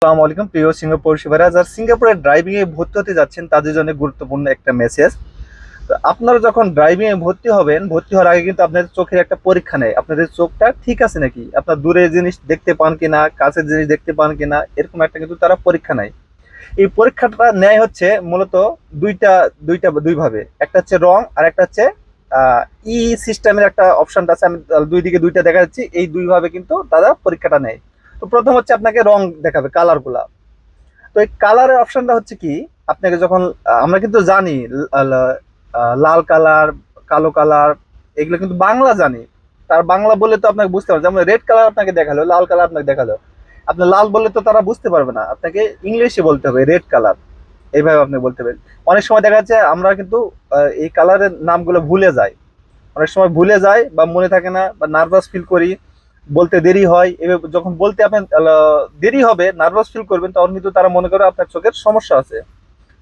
আসসালামু আলাইকুম। প্রিয় সিঙ্গাপুর পরিষেবারা যারা সিঙ্গাপুরে ড্রাইভিং এ ভর্তি হতে যাচ্ছেন, তাদের জন্য গুরুত্বপূর্ণ একটা মেসেজ তো আপনারা যখন ড্রাইভিং এ ভর্তি হবেন, ভর্তি হওয়ার আগে কিন্তু আপনাদের চোখের একটা পরীক্ষা নেয় আপনাদের চোখটা ঠিক আছে নাকি? আপনার দূরে জিনিস দেখতে পান কিনা, কাছের জিনিস দেখতে পান কিনা, এরকম একটা কিন্তু তারা পরীক্ষা নেয়। এই পরীক্ষাটা নেয় হচ্ছে মূলত দুইটা দুইটা, দুইভাবে। একটা হচ্ছে রং, আর একটা হচ্ছে ই সিস্টেমের একটা অপশনটা আছে। আমি দুই দিকে দুইটা দেখা যাচ্ছি। এই দুইভাবে কিন্তু তারা পরীক্ষাটা নেয়। তো প্রথম হচ্ছে আপনাকে রং দেখাবে কালারগুলা। তো এই কালারের অপশনটা হচ্ছে কি, আপনাকে যখন আমরা কিন্তু জানি লাল কালার কালো কালার এগুলো কিন্তু বাংলা জানি। তার বাংলা বললে তো আপনাকে বুঝতে পারবে, যেমন রেড কালার আপনাকে দেখাল, লাল কালার আপনাকে দেখাল। আপনি লাল বললে তো তারা বুঝতে পারবে না, আপনাকে ইংলিশে বলতে হবে রেড কালার এইভাবে আপনি বলতে পারেন অনেক সময় দেখা যাচ্ছে আমরা কিন্তু এই কালারের নামগুলো ভুলে যাই। অনেক সময় ভুলে যায় বা মনে থাকে না বা নার্ভাস ফিল করি। বলতে দেরি হয় এভাবে যখন বলতে আপনি দেরি হবে নার্ভাস ফিল করবেন, তখন কিন্তু তারা মনে করে আপনার চোখের সমস্যা আছে।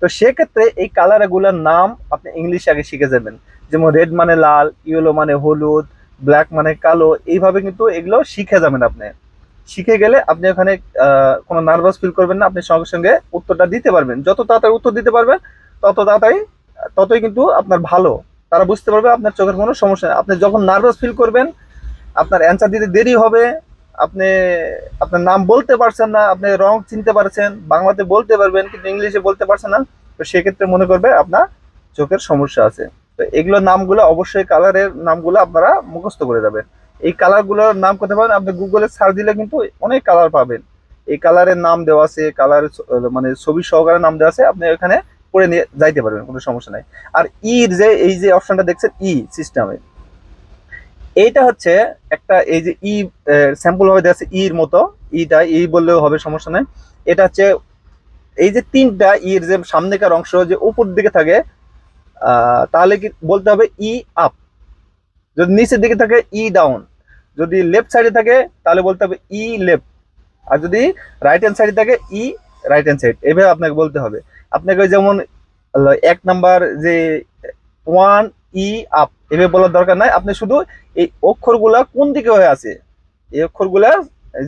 তো সেক্ষেত্রে এই কালারগুলার নাম আপনি ইংলিশে আগে শিখে যাবেন। যেমন রেড মানে লাল ইয়েলো মানে হলুদ ব্ল্যাক মানে কালো, এইভাবে কিন্তু এগুলো শিখে যাবেন আপনি। শিখে গেলে আপনি ওখানে কোনো নার্ভাস ফিল করবেন না, আপনি সঙ্গে সঙ্গে উত্তরটা দিতে পারবেন। যত তাড়াতাড়ি উত্তর দিতে পারবেন, তত তাড়াতাড়ি, ততই কিন্তু আপনার ভালো। তারা বুঝতে পারবে আপনার চোখের কোনো সমস্যা আপনি যখন নার্ভাস ফিল করবেন আপনার অ্যান্সার দিতে দেরি হবে। আপনি, আপনার নাম বলতে পারছেন না, আপনি রং চিনতে পারছেন, বাংলাতে বলতে পারবেন, কিন্তু ইংলিশে বলতে পারছেন না। তো সেক্ষেত্রে মনে করবে আপনার চোখের সমস্যা আছে। তো এগুলোর নামগুলো অবশ্যই কালারের নামগুলো আপনারা মুখস্থ করে যাবেন। এই কালারগুলোর নাম করতে পারেন আপনি গুগলে সার্চ দিলে কিন্তু অনেক কালার পাবেন। এই কালারের নাম দেওয়া আছে কালারের মানে ছবি সহকারে নাম দেওয়া আছে, আপনি এখানে পড়ে নিয়ে যাইতে পারবেন, কোনো সমস্যা নাই। আর ইর যে, এই যে অপশনটা দেখছেন ই সিস্টেমে এইটা হচ্ছে একটা এই যে ই স্যাম্পল ভাবে দেওয়া আছে ইর মতো। ইটা, ই বললেও হবে, সমস্যা নাই। এটা হচ্ছে এই যে তিনটা ইর যে সামনেকার অংশ যে উপর দিকে থাকে তাহলে কি বলতে হবে ই আপ। যদি নিচের দিকে থাকে ই ডাউন। যদি লেফট সাইডে থাকে, তাহলে বলতে হবে ই লেফট। আর যদি রাইট হ্যান্ড সাইডে থাকে, ই রাইট হ্যান্ড সাইড। এভাবে আপনাকে বলতে হবে। আপনাকে যেমন এক নাম্বার যে ওয়ান ই আপ। এভাবে বলার দরকার নাই। আপনি শুধু এই অক্ষরগুলা কোন দিকে হয়ে আছে? এই অক্ষরগুলা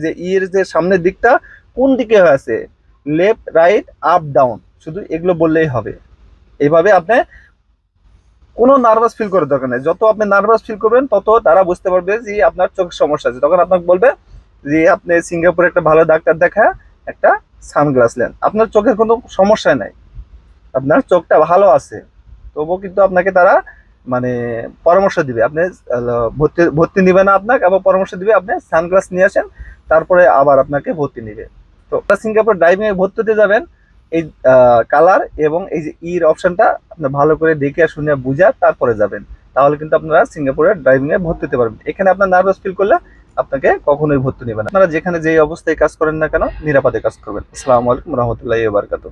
যে ইর যে সামনের দিকটা, কোন দিকে হয়ে আছে? Left, right, up, down. শুধু এগুলো বললেই হবে। এইভাবে আপনি কোনো নার্ভাস ফিল করার দরকার নেই। যত আপনি নার্ভাস ফিল করবেন, তত তারা বুঝতে পারবে যে আপনার চোখের সমস্যা আছে। তখন আপনাকে বলবে যে, আপনি সিঙ্গাপুরে একটা ভালো ডাক্তার দেখা, একটা সানগ্লাস নেন। আপনার চোখের কোনো সমস্যা নাই। আপনার চোখটা ভালো আছে। তবুও কিন্তু আপনাকে তারা মানে পরামর্শ দিবে। আপনি ভর্তি ভর্তি নিবে না আপনাকে, আবার পরামর্শ দিবে, আপনি সানগ্লাস নিয়ে আসেন, তারপরে আবার আপনাকে ভর্তি নিবে। তো আপনারা সিঙ্গাপুর ড্রাইভিং এ ভর্তি হতে যাবেন, এই কালার এবং এই যে ইর অপশনটা আপনি ভালো করে দেখে, শুনে, বুঝা তারপরে যাবেন। তাহলে কিন্তু আপনারা সিঙ্গাপুরের ড্রাইভিং এ ভর্তি হতে পারবেন। এখানে আপনার নার্ভাস ফিল করলে আপনাকে কখনোই ভর্তি নেবে না। আপনারা যেখানে যেই অবস্থায় কাজ করেন না কেন, নিরাপদে কাজ করবেন। আসসালামু আলাইকুম রহমতুল্লাহ বারকাতুহ।